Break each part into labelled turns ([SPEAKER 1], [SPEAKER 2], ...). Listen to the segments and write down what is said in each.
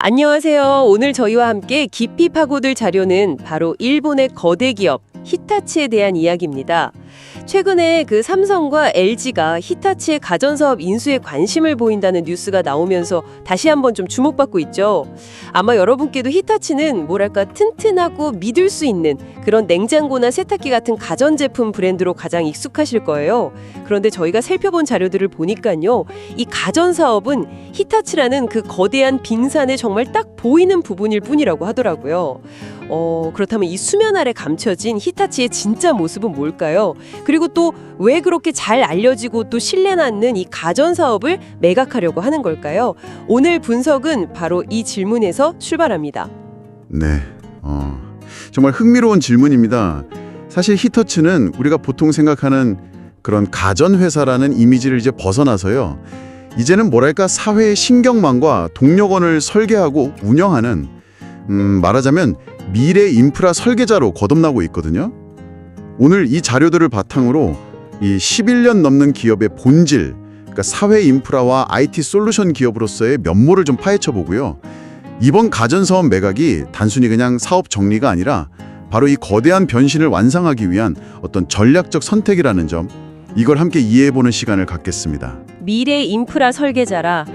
[SPEAKER 1] 안녕하세요. 오늘 저희와 함께 깊이 파고들 자료는 바로 일본의 거대 기업 히타치에 대한 이야기입니다. 최근에 그 삼성과 LG가 히타치의 가전사업 인수에 관심을 보인다는 뉴스가 나오면서 다시 한번 좀 주목받고 있죠. 아마 여러분께도 히타치는 뭐랄까 튼튼하고 믿을 수 있는 그런 냉장고나 세탁기 같은 가전제품 브랜드로 가장 익숙하실 거예요. 그런데 저희가 살펴본 자료들을 보니까요. 이 가전사업은 히타치라는 그 거대한 빙산에 정말 딱 보이는 부분일 뿐이라고 하더라고요. 어, 그렇다면 이 수면 아래 감춰진 히타치의 진짜 모습은 뭘까요? 그리고 또 왜 그렇게 잘 알려지고 또 신뢰받는 이 가전 사업을 매각하려고 하는 걸까요? 오늘 분석은 바로 이 질문에서 출발합니다.
[SPEAKER 2] 네, 어, 정말 흥미로운 질문입니다. 사실 히터츠는 우리가 보통 생각하는 그런 가전회사라는 이미지를 이제 벗어나서요. 이제는 뭐랄까 사회의 신경망과 동력원을 설계하고 운영하는 음, 말하자면 미래 인프라 설계자로 거듭나고 있거든요. 오늘 이 자료들을 바탕으로 이 11년 넘는 기업의 본질, 그러니까 사회 인프라와 IT 솔루션 기업으로서의 면모를 좀 파헤쳐 보고요. 이번 가전사업 매각이 단순히 그냥 사업 정리가 아니라 바로 이 거대한 변신을 완성하기 위한 어떤 전략적 선택이라는 점 이걸 함께 이해해보는 시간을 갖겠습니다.
[SPEAKER 1] 미래 인프라 설계자라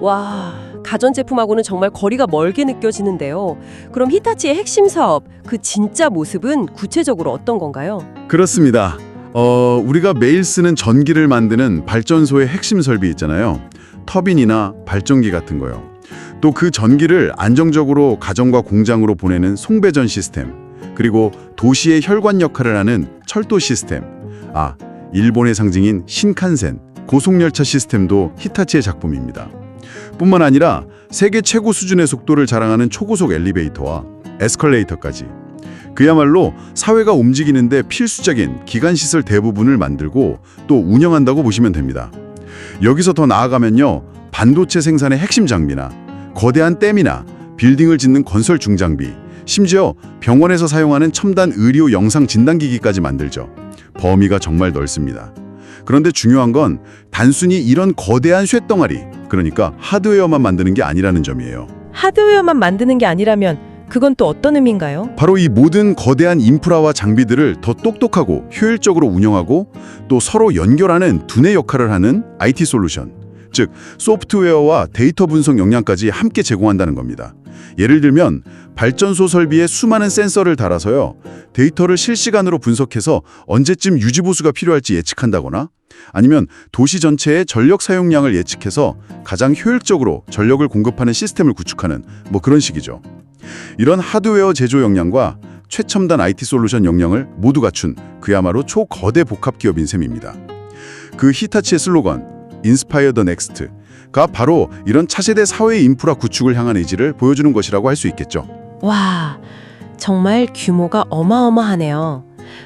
[SPEAKER 1] 와 가전제품하고는 정말 거리가 멀게 느껴지는데요. 그럼 히타치의 핵심 사업 그 진짜 모습은 구체적으로 어떤 건가요?
[SPEAKER 2] 그렇습니다. 어, 우리가 매일 쓰는 전기를 만드는 발전소의 핵심 설비 있잖아요. 터빈이나 발전기 같은 거요. 또 그 전기를 안정적으로 가정과 공장으로 보내는 송배전 시스템, 그리고 도시의 혈관 역할을 하는 철도 시스템, 아, 일본의 상징인 신칸센, 고속열차 시스템도 히타치의 작품입니다. 뿐만 아니라 세계 최고 수준의 속도를 자랑하는 초고속 엘리베이터와 에스컬레이터까지 그야말로 사회가 움직이는데 필수적인 기관시설 대부분을 만들고 또 운영한다고 보시면 됩니다. 여기서 더 나아가면요. 반도체 생산의 핵심 장비나 거대한 댐이나 빌딩을 짓는 건설 중장비, 심지어 병원에서 사용하는 첨단 의료 영상 진단기기까지 만들죠. 범위가 정말 넓습니다. 그런데 중요한 건 단순히 이런 거대한 쇳덩어리, 그러니까 하드웨어만 만드는 게 아니라는 점이에요.
[SPEAKER 3] 하드웨어만 만드는 게 아니라면 그건 또 어떤 의미인가요?
[SPEAKER 2] 바로 이 모든 거대한 인프라와 장비들을 더 똑똑하고 효율적으로 운영하고 또 서로 연결하는 두뇌 역할을 하는 IT 솔루션, 즉 소프트웨어와 데이터 분석 역량까지 함께 제공한다는 겁니다. 예를 들면 발전소 설비에 수많은 센서를 달아서요. 데이터를 실시간으로 분석해서 언제쯤 유지 보수가 필요할지 예측한다거나 아니면 도시 전체의 전력 사용량을 예측해서 가장 효율적으로 전력을 공급하는 시스템을 구축하는 뭐 그런 식이죠. 이런 하드웨어 제조 역량과 최첨단 IT 솔루션 역량을 모두 갖춘 그야말로 초거대 복합 기업인 셈입니다. 그 히타치의 슬로건 Inspire the Next가 바로 이런 차세대 사회 인프라 구축을 향한 의지를 보여주는 것이라고 할 수 있겠죠.
[SPEAKER 3] 와, 정말 규모가 어마어마하네요.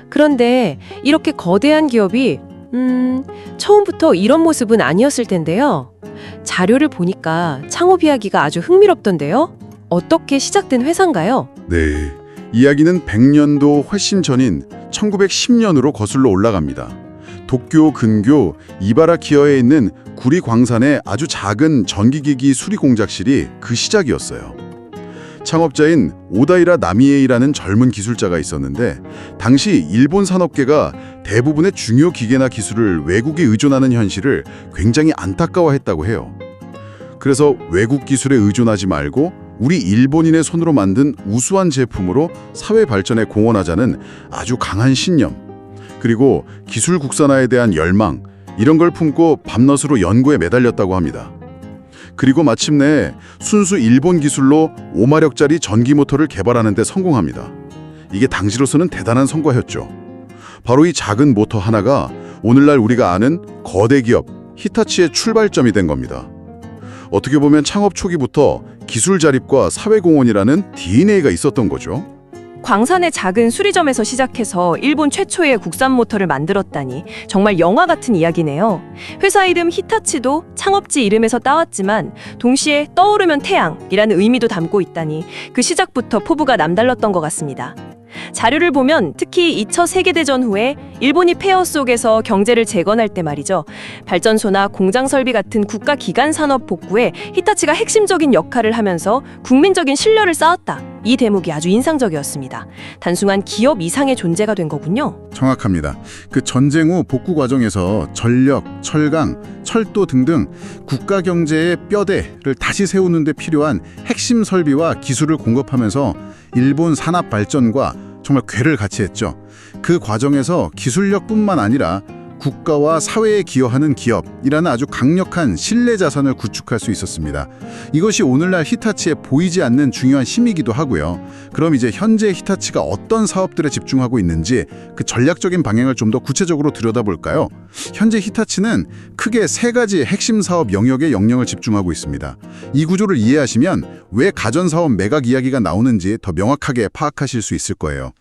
[SPEAKER 3] 그런데 이렇게 거대한 기업이 음, 처음부터 이런 모습은 아니었을 텐데요. 자료를 보니까 창업 이야기가 아주 흥미롭던데요. 어떻게 시작된 회사인가요?
[SPEAKER 2] 네. 이야기는 100년도 훨씬 전인 1910년으로 거슬러 올라갑니다. 도쿄 근교 이바라키어에 있는 구리 광산의 아주 작은 전기기기 수리 공작실이 그 시작이었어요. 창업자인 오다이라 나미에이라는 젊은 기술자가 있었는데 당시 일본 산업계가 대부분의 중요 기계나 기술을 외국에 의존하는 현실을 굉장히 안타까워했다고 해요. 그래서 외국 기술에 의존하지 말고 우리 일본인의 손으로 만든 우수한 제품으로 사회 발전에 공헌하자는 아주 강한 신념 그리고 기술 국산화에 대한 열망 이런 걸 품고 밤낮으로 연구에 매달렸다고 합니다. 그리고 마침내 순수 일본 기술로 5마력짜리 전기 모터를 개발하는 데 성공합니다. 이게 당시로서는 대단한 성과였죠. 바로 이 작은 모터 하나가 오늘날 우리가 아는 거대 기업 히타치의 출발점이 된 겁니다. 어떻게 보면 창업 초기부터 기술 자립과 사회 공헌이라는 DNA가 있었던 거죠.
[SPEAKER 4] 광산의 작은 수리점에서 시작해서 일본 최초의 국산 모터를 만들었다니 정말 영화 같은 이야기네요. 회사 이름 히타치도 창업지 이름에서 따왔지만 동시에 떠오르면 태양이라는 의미도 담고 있다니 그 시작부터 포부가 남달랐던 것 같습니다. 자료를 보면 특히 2차 세계대전 후에 일본이 폐허 속에서 경제를 재건할 때 말이죠. 발전소나 공장 설비 같은 국가 기간 산업 복구에 히타치가 핵심적인 역할을 하면서 국민적인 신뢰를 쌓았다. 이 대목이 아주 인상적이었습니다. 단순한 기업 이상의 존재가 된 거군요.
[SPEAKER 2] 정확합니다. 그 전쟁 후 복구 과정에서 전력, 철강, 철도 등등 국가 경제의 뼈대를 다시 세우는 데 필요한 핵심 설비와 기술을 공급하면서 일본 산업 발전과 정말 궤를 같이 했죠. 그 과정에서 기술력뿐만 아니라 국가와 사회에 기여하는 기업이라는 아주 강력한 신뢰 자산을 구축할 수 있었습니다. 이것이 오늘날 히타치에 보이지 않는 중요한 힘이기도 하고요. 그럼 이제 현재 히타치가 어떤 사업들에 집중하고 있는지 그 전략적인 방향을 좀 더 구체적으로 들여다볼까요? 현재 히타치는 크게 세 가지 핵심 사업 영역에 영역을 집중하고 있습니다. 이 구조를 이해하시면 왜 가전 사업 매각 이야기가 나오는지 더 명확하게 파악하실 수 있을 거예요.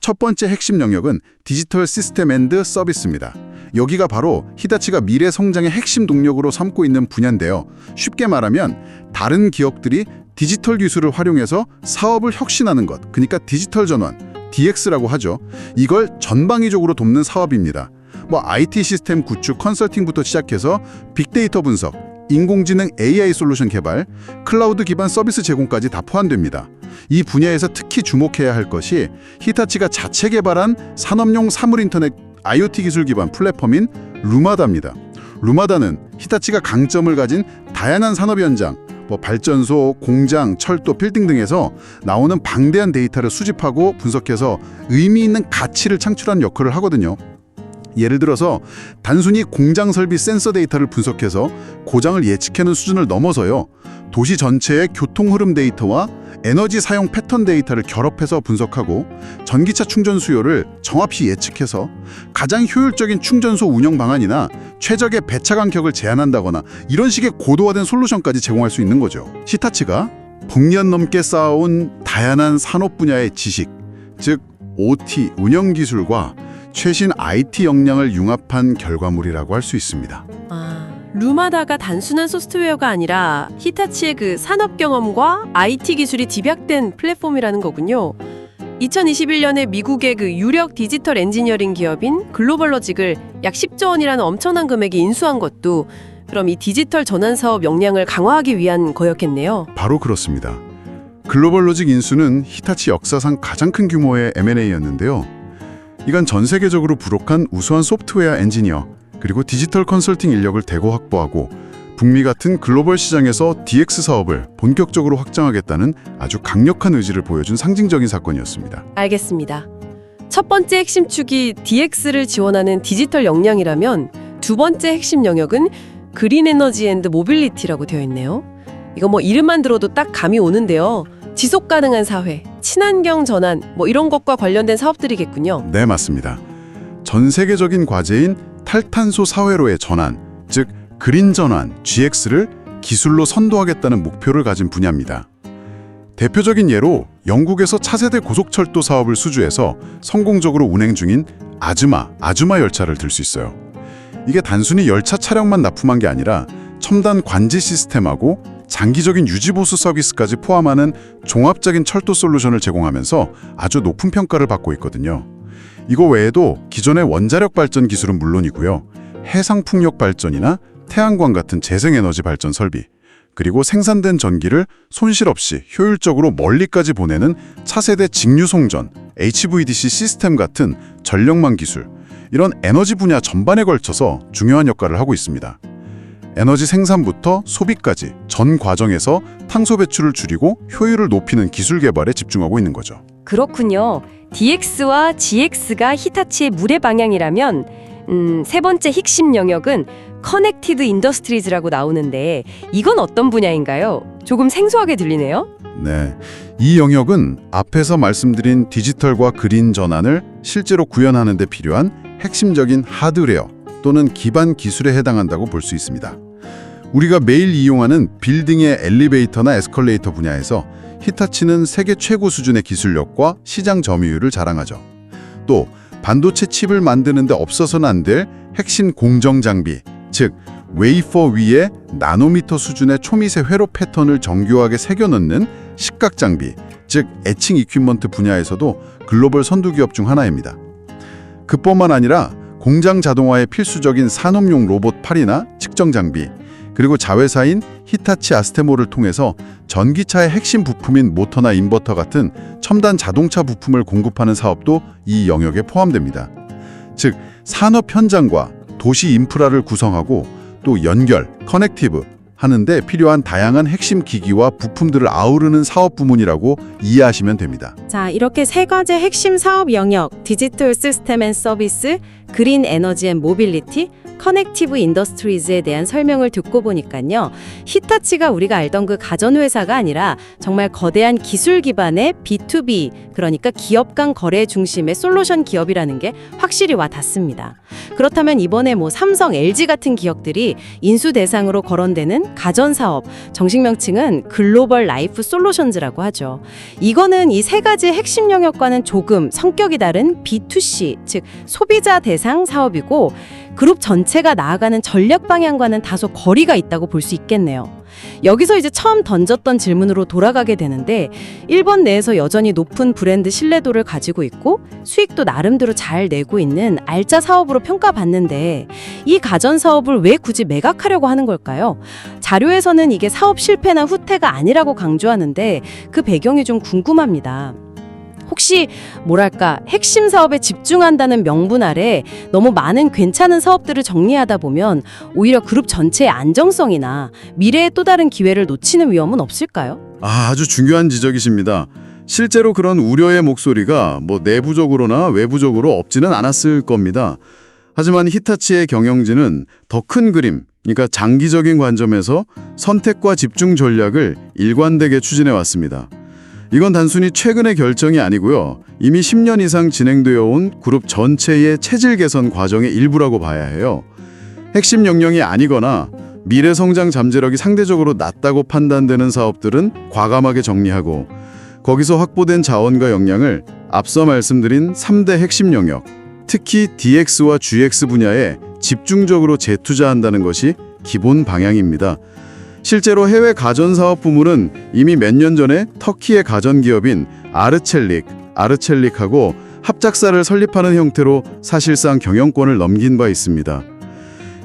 [SPEAKER 2] 첫 번째 핵심 영역은 디지털 시스템 앤드 서비스입니다. 여기가 바로 히타치가 미래 성장의 핵심 동력으로 삼고 있는 분야인데요. 쉽게 말하면 다른 기업들이 디지털 기술을 활용해서 사업을 혁신하는 것, 그러니까 디지털 전환, DX라고 하죠. 이걸 전방위적으로 돕는 사업입니다. 뭐 IT 시스템 구축, 컨설팅부터 시작해서 빅데이터 분석, 인공지능 AI 솔루션 개발, 클라우드 기반 서비스 제공까지 다 포함됩니다. 이 분야에서 특히 주목해야 할 것이 히타치가 자체 개발한 산업용 사물 인터넷 IoT 기술 기반 플랫폼인 루마다입니다. 루마다는 히타치가 강점을 가진 다양한 산업 현장, 뭐 발전소, 공장, 철도, 빌딩 등에서 나오는 방대한 데이터를 수집하고 분석해서 의미 있는 가치를 창출하는 역할을 하거든요. 예를 들어서 단순히 공장 설비 센서 데이터를 분석해서 고장을 예측하는 수준을 넘어서요. 도시 전체의 교통 흐름 데이터와 에너지 사용 패턴 데이터를 결합해서 분석하고 전기차 충전 수요를 정확히 예측해서 가장 효율적인 충전소 운영 방안이나 최적의 배차 간격을 제한한다거나 이런 식의 고도화된 솔루션까지 제공할 수 있는 거죠. 시타치가 100년 넘게 쌓아온 다양한 산업 분야의 지식, 즉 OT 운영 기술과 최신 IT 역량을 융합한 결과물이라고 할 수 있습니다.
[SPEAKER 1] 아, 루마다가 단순한 소프트웨어가 아니라 히타치의 그 산업 경험과 IT 기술이 집약된 플랫폼이라는 거군요. 2021년에 미국의 그 유력 디지털 엔지니어링 기업인 글로벌로직을 약 10조 원이라는 엄청난 금액에 인수한 것도 그럼 이 디지털 전환 사업 역량을 강화하기 위한 거였겠네요.
[SPEAKER 2] 바로 그렇습니다. 글로벌 로직 인수는 히타치 역사상 가장 큰 규모의 M&A였는데요. 이건 전 세계적으로 부록한 우수한 소프트웨어 엔지니어 그리고 디지털 컨설팅 인력을 대거 확보하고 북미 같은 글로벌 시장에서 DX 사업을 본격적으로 확장하겠다는 아주 강력한 의지를 보여준 상징적인 사건이었습니다.
[SPEAKER 1] 알겠습니다. 첫 번째 핵심 축이 DX를 지원하는 디지털 역량이라면 두 번째 핵심 영역은 그린 에너지 앤드 모빌리티라고 되어 있네요. 이거 뭐 이름만 들어도 딱 감이 오는데요. 지속 가능한 사회, 친환경 전환 뭐 이런 것과 관련된 사업들이겠군요.
[SPEAKER 2] 네, 맞습니다. 전 세계적인 과제인 탈탄소 사회로의 전환, 즉 그린 전환 GX를 기술로 선도하겠다는 목표를 가진 분야입니다. 대표적인 예로 영국에서 차세대 고속철도 사업을 수주해서 성공적으로 운행 중인 아즈마, 아즈마 열차를 들 수 있어요. 이게 단순히 열차 차량만 납품한 게 아니라 첨단 관제 시스템하고 장기적인 유지 보수 서비스까지 포함하는 종합적인 철도 솔루션을 제공하면서 아주 높은 평가를 받고 있거든요. 이거 외에도 기존의 원자력 발전 기술은 물론이고요. 해상 풍력 발전이나 태양광 같은 재생에너지 발전 설비, 그리고 생산된 전기를 손실 없이 효율적으로 멀리까지 보내는 차세대 직류송전, HVDC 시스템 같은 전력망 기술, 이런 에너지 분야 전반에 걸쳐서 중요한 역할을 하고 있습니다. 에너지 생산부터 소비까지 전 과정에서 탄소 배출을 줄이고 효율을 높이는 기술 개발에 집중하고 있는 거죠.
[SPEAKER 5] 그렇군요. DX와 GX가 히타치의 물의 방향이라면 음, 세 번째 핵심 영역은 커넥티드 인더스트리즈라고 나오는데 이건 어떤 분야인가요? 조금 생소하게 들리네요.
[SPEAKER 2] 네. 이 영역은 앞에서 말씀드린 디지털과 그린 전환을 실제로 구현하는 데 필요한 핵심적인 하드웨어 또는 기반 기술에 해당한다고 볼 수 있습니다. 우리가 매일 이용하는 빌딩의 엘리베이터나 에스컬레이터 분야에서 히타치는 세계 최고 수준의 기술력과 시장 점유율을 자랑하죠. 또 반도체 칩을 만드는 데 없어서는 안 될 핵심 공정 장비, 즉 웨이퍼 위에 나노미터 수준의 초미세 회로 패턴을 정교하게 새겨 넣는 식각 장비, 즉 애칭 이퀴먼트 분야에서도 글로벌 선두 기업 중 하나입니다. 그뿐만 아니라 공장 자동화에 필수적인 산업용 로봇 팔이나 측정 장비, 그리고 자회사인 히타치 아스테모를 통해서 전기차의 핵심 부품인 모터나 인버터 같은 첨단 자동차 부품을 공급하는 사업도 이 영역에 포함됩니다. 즉, 산업 현장과 도시 인프라를 구성하고 또 연결, 커넥티브 하는데 필요한 다양한 핵심 기기와 부품들을 아우르는 사업 부문이라고 이해하시면 됩니다.
[SPEAKER 6] 자, 이렇게 세 가지 핵심 사업 영역, 디지털 시스템 앤 서비스, 그린 에너지 앤 모빌리티, 커넥티브 인더스트리즈에 대한 설명을 듣고 보니까요. 히타치가 우리가 알던 그 가전회사가 아니라 정말 거대한 기술 기반의 B2B, 그러니까 기업 간 거래 중심의 솔루션 기업이라는 게 확실히 와 닿습니다. 그렇다면 이번에 뭐 삼성, LG 같은 기업들이 인수 대상으로 거론되는 가전 사업, 정식 명칭은 글로벌 라이프 솔루션즈라고 하죠. 이거는 이 세 가지 핵심 영역과는 조금 성격이 다른 B2C, 즉 소비자 대상 사업이고 그룹 전체가 나아가는 전략 방향과는 다소 거리가 있다고 볼 수 있겠네요. 여기서 이제 처음 던졌던 질문으로 돌아가게 되는데 일본 내에서 여전히 높은 브랜드 신뢰도를 가지고 있고 수익도 나름대로 잘 내고 있는 알짜 사업으로 평가받는데 이 가전 사업을 왜 굳이 매각하려고 하는 걸까요? 자료에서는 이게 사업 실패나 후퇴가 아니라고 강조하는데 그 배경이 좀 궁금합니다. 혹시 뭐랄까 핵심 사업에 집중한다는 명분 아래 너무 많은 괜찮은 사업들을 정리하다 보면 오히려 그룹 전체의 안정성이나 미래의 또 다른 기회를 놓치는 위험은 없을까요?
[SPEAKER 2] 아, 아주 중요한 지적이십니다. 실제로 그런 우려의 목소리가 뭐 내부적으로나 외부적으로 없지는 않았을 겁니다. 하지만 히타치의 경영진은 더 큰 그림, 그러니까 장기적인 관점에서 선택과 집중 전략을 일관되게 추진해 왔습니다. 이건 단순히 최근의 결정이 아니고요. 이미 10년 이상 진행되어 온 그룹 전체의 체질 개선 과정의 일부라고 봐야 해요. 핵심 역량이 아니거나 미래 성장 잠재력이 상대적으로 낮다고 판단되는 사업들은 과감하게 정리하고 거기서 확보된 자원과 역량을 앞서 말씀드린 3대 핵심 영역, 특히 DX와 GX 분야에 집중적으로 재투자한다는 것이 기본 방향입니다. 실제로 해외 가전 사업 부문은 이미 몇 년 전에 터키의 가전 기업인 아르첼릭, 아르첼릭하고 합작사를 설립하는 형태로 사실상 경영권을 넘긴 바 있습니다.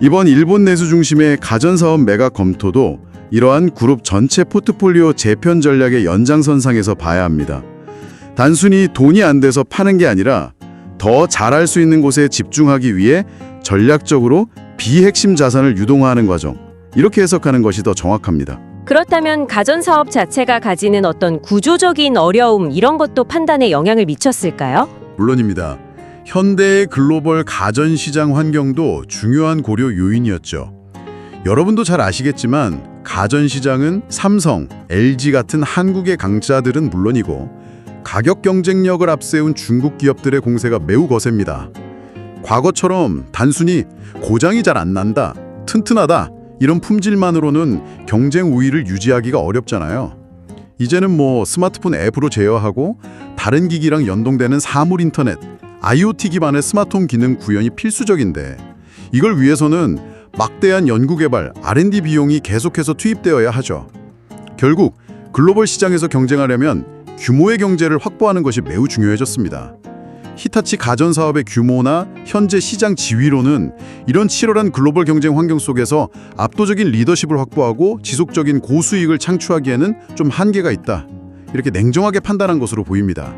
[SPEAKER 2] 이번 일본 내수 중심의 가전 사업 매각 검토도 이러한 그룹 전체 포트폴리오 재편 전략의 연장선상에서 봐야 합니다. 단순히 돈이 안 돼서 파는 게 아니라 더 잘할 수 있는 곳에 집중하기 위해 전략적으로 비핵심 자산을 유동화하는 과정. 이렇게 해석하는 것이 더 정확합니다.
[SPEAKER 5] 그렇다면 가전 사업 자체가 가지는 어떤 구조적인 어려움 이런 것도 판단에 영향을 미쳤을까요?
[SPEAKER 2] 물론입니다. 현대의 글로벌 가전 시장 환경도 중요한 고려 요인이었죠. 여러분도 잘 아시겠지만 가전 시장은 삼성, LG 같은 한국의 강자들은 물론이고 가격 경쟁력을 앞세운 중국 기업들의 공세가 매우 거셉니다. 과거처럼 단순히 고장이 잘 안 난다, 튼튼하다 이런 품질만으로는 경쟁 우위를 유지하기가 어렵잖아요. 이제는 뭐 스마트폰 앱으로 제어하고 다른 기기랑 연동되는 사물 인터넷, IoT 기반의 스마트홈 기능 구현이 필수적인데 이걸 위해서는 막대한 연구개발, R&D 비용이 계속해서 투입되어야 하죠. 결국 글로벌 시장에서 경쟁하려면 규모의 경제를 확보하는 것이 매우 중요해졌습니다. 히타치 가전 사업의 규모나 현재 시장 지위로는 이런 치열한 글로벌 경쟁 환경 속에서 압도적인 리더십을 확보하고 지속적인 고수익을 창출하기에는 좀 한계가 있다. 이렇게 냉정하게 판단한 것으로 보입니다.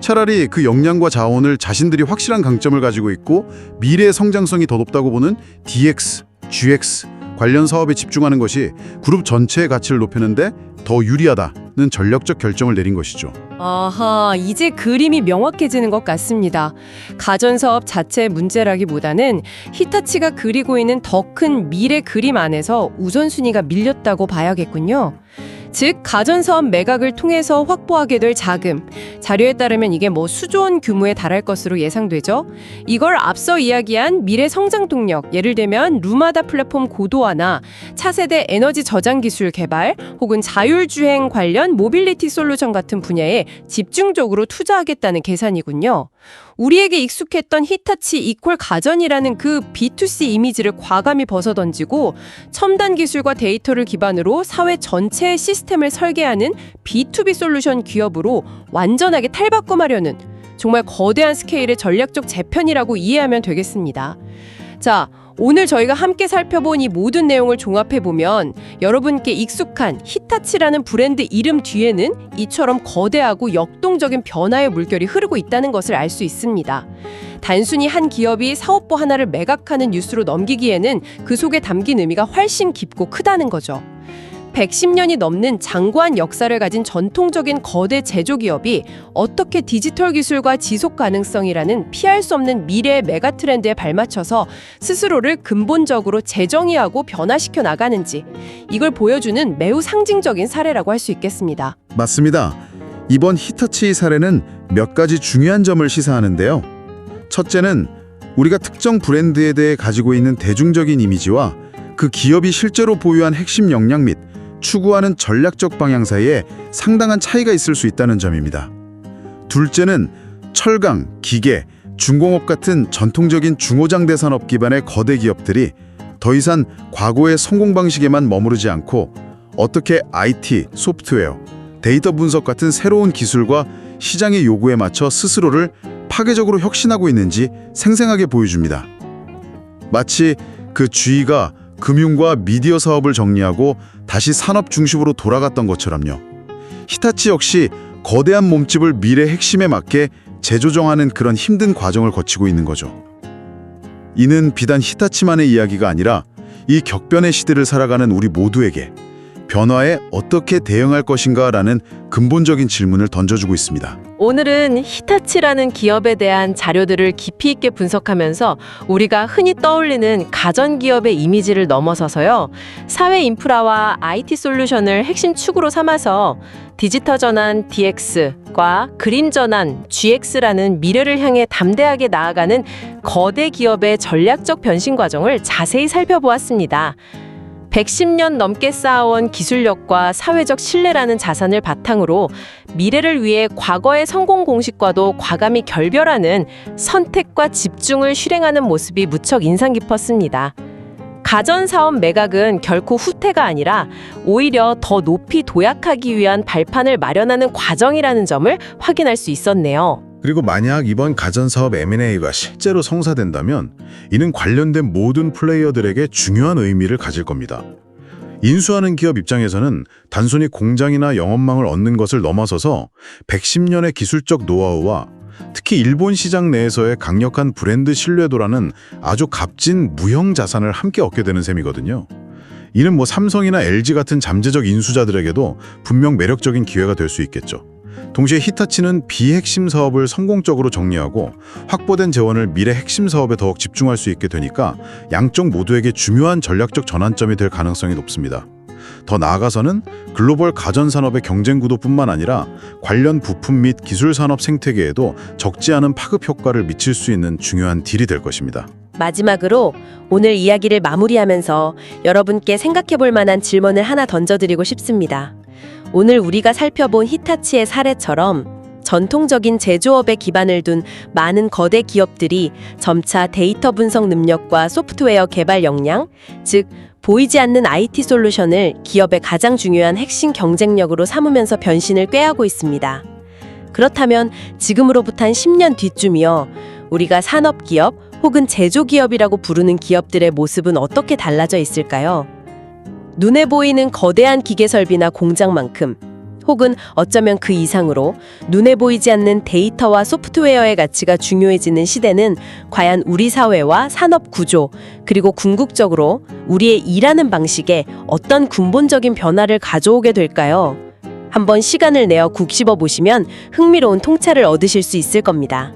[SPEAKER 2] 차라리 그 역량과 자원을 자신들이 확실한 강점을 가지고 있고 미래의 성장성이 더 높다고 보는 DX, GX 관련 사업에 집중하는 것이 그룹 전체의 가치를 높이는데 더 유리하다는 전략적 결정을 내린 것이죠.
[SPEAKER 1] 아하, 이제 그림이 명확해지는 것 같습니다. 가전 사업 자체의 문제라기보다는 히타치가 그리고 있는 더 큰 미래 그림 안에서 우선순위가 밀렸다고 봐야겠군요. 즉 가전 사업 매각을 통해서 확보하게 될 자금 자료에 따르면 이게 뭐 수조 원 규모에 달할 것으로 예상되죠. 이걸 앞서 이야기한 미래 성장 동력 예를 들면 루마다 플랫폼 고도화나 차세대 에너지 저장 기술 개발 혹은 자율주행 관련 모빌리티 솔루션 같은 분야에 집중적으로 투자하겠다는 계산이군요.
[SPEAKER 5] 우리에게 익숙했던 히타치 이퀄 가전이라는 그 B2C 이미지를 과감히 벗어던지고 첨단 기술과 데이터를 기반으로 사회 전체의 시스템을 설계하는 B2B 솔루션 기업으로 완전하게 탈바꿈하려는 정말 거대한 스케일의 전략적 재편이라고 이해하면 되겠습니다. 자, 오늘 저희가 함께 살펴본 이 모든 내용을 종합해 보면 여러분께 익숙한 히타치라는 브랜드 이름 뒤에는 이처럼 거대하고 역동적인 변화의 물결이 흐르고 있다는 것을 알 수 있습니다. 단순히 한 기업이 사업부 하나를 매각하는 뉴스로 넘기기에는 그 속에 담긴 의미가 훨씬 깊고 크다는 거죠. 110년이 넘는 장구한 역사를 가진 전통적인 거대 제조기업이 어떻게 디지털 기술과 지속 가능성이라는 피할 수 없는 미래의 메가 트렌드에 발맞춰서 스스로를 근본적으로 재정의하고 변화시켜 나가는지 이걸 보여주는 매우 상징적인 사례라고 할 수 있겠습니다.
[SPEAKER 2] 맞습니다. 이번 히터치 사례는 몇 가지 중요한 점을 시사하는데요. 첫째는 우리가 특정 브랜드에 대해 가지고 있는 대중적인 이미지와 그 기업이 실제로 보유한 핵심 역량 및 추구하는 전략적 방향 사이에 상당한 차이가 있을 수 있다는 점입니다. 둘째는 철강, 기계, 중공업 같은 전통적인 중호장 대 산업 기반의 거대 기업들이 더 이상 과거의 성공 방식에만 머무르지 않고 어떻게 IT, 소프트웨어, 데이터 분석 같은 새로운 기술과 시장의 요구에 맞춰 스스로를 파괴적으로 혁신하고 있는지 생생하게 보여줍니다. 마치 그 주의가 금융과 미디어 사업을 정리하고 다시 산업 중심으로 돌아갔던 것처럼요. 히타치 역시 거대한 몸집을 미래 핵심에 맞게 재조정하는 그런 힘든 과정을 거치고 있는 거죠. 이는 비단 히타치만의 이야기가 아니라 이 격변의 시대를 살아가는 우리 모두에게 변화에 어떻게 대응할 것인가라는 근본적인 질문을 던져주고 있습니다.
[SPEAKER 6] 오늘은 히타치라는 기업에 대한 자료들을 깊이 있게 분석하면서 우리가 흔히 떠올리는 가전기업의 이미지를 넘어서서요. 사회 인프라와 IT 솔루션을 핵심 축으로 삼아서 디지털 전환 DX과 그림 전환 GX라는 미래를 향해 담대하게 나아가는 거대 기업의 전략적 변신 과정을 자세히 살펴보았습니다. 110년 넘게 쌓아온 기술력과 사회적 신뢰라는 자산을 바탕으로 미래를 위해 과거의 성공 공식과도 과감히 결별하는 선택과 집중을 실행하는 모습이 무척 인상 깊었습니다. 가전 사업 매각은 결코 후퇴가 아니라 오히려 더 높이 도약하기 위한 발판을 마련하는 과정이라는 점을 확인할 수 있었네요.
[SPEAKER 7] 그리고 만약 이번 가전사업 M&A가 실제로 성사된다면 이는 관련된 모든 플레이어들에게 중요한 의미를 가질 겁니다. 인수하는 기업 입장에서는 단순히 공장이나 영업망을 얻는 것을 넘어서서 110년의 기술적 노하우와 특히 일본 시장 내에서의 강력한 브랜드 신뢰도라는 아주 값진 무형 자산을 함께 얻게 되는 셈이거든요. 이는 뭐 삼성이나 LG 같은 잠재적 인수자들에게도 분명 매력적인 기회가 될 수 있겠죠. 동시에 히타치는 비핵심 사업을 성공적으로 정리하고 확보된 재원을 미래 핵심 사업에 더욱 집중할 수 있게 되니까 양쪽 모두에게 중요한 전략적 전환점이 될 가능성이 높습니다. 더 나아가서는 글로벌 가전 산업의 경쟁 구도뿐만 아니라 관련 부품 및 기술 산업 생태계에도 적지 않은 파급 효과를 미칠 수 있는 중요한 딜이 될 것입니다.
[SPEAKER 1] 마지막으로 오늘 이야기를 마무리하면서 여러분께 생각해 볼 만한 질문을 하나 던져드리고 싶습니다. 오늘 우리가 살펴본 히타치의 사례처럼 전통적인 제조업에 기반을 둔 많은 거대 기업들이 점차 데이터 분석 능력과 소프트웨어 개발 역량, 즉 보이지 않는 IT 솔루션을 기업의 가장 중요한 핵심 경쟁력으로 삼으면서 변신을 꾀하고 있습니다. 그렇다면 지금으로부터 한 10년 뒤쯤이요. 우리가 산업기업 혹은 제조기업이라고 부르는 기업들의 모습은 어떻게 달라져 있을까요? 눈에 보이는 거대한 기계 설비나 공장만큼 혹은 어쩌면 그 이상으로 눈에 보이지 않는 데이터와 소프트웨어의 가치가 중요해지는 시대는 과연 우리 사회와 산업 구조 그리고 궁극적으로 우리의 일하는 방식에 어떤 근본적인 변화를 가져오게 될까요? 한번 시간을 내어 국 씹어 보시면 흥미로운 통찰을 얻으실 수 있을 겁니다.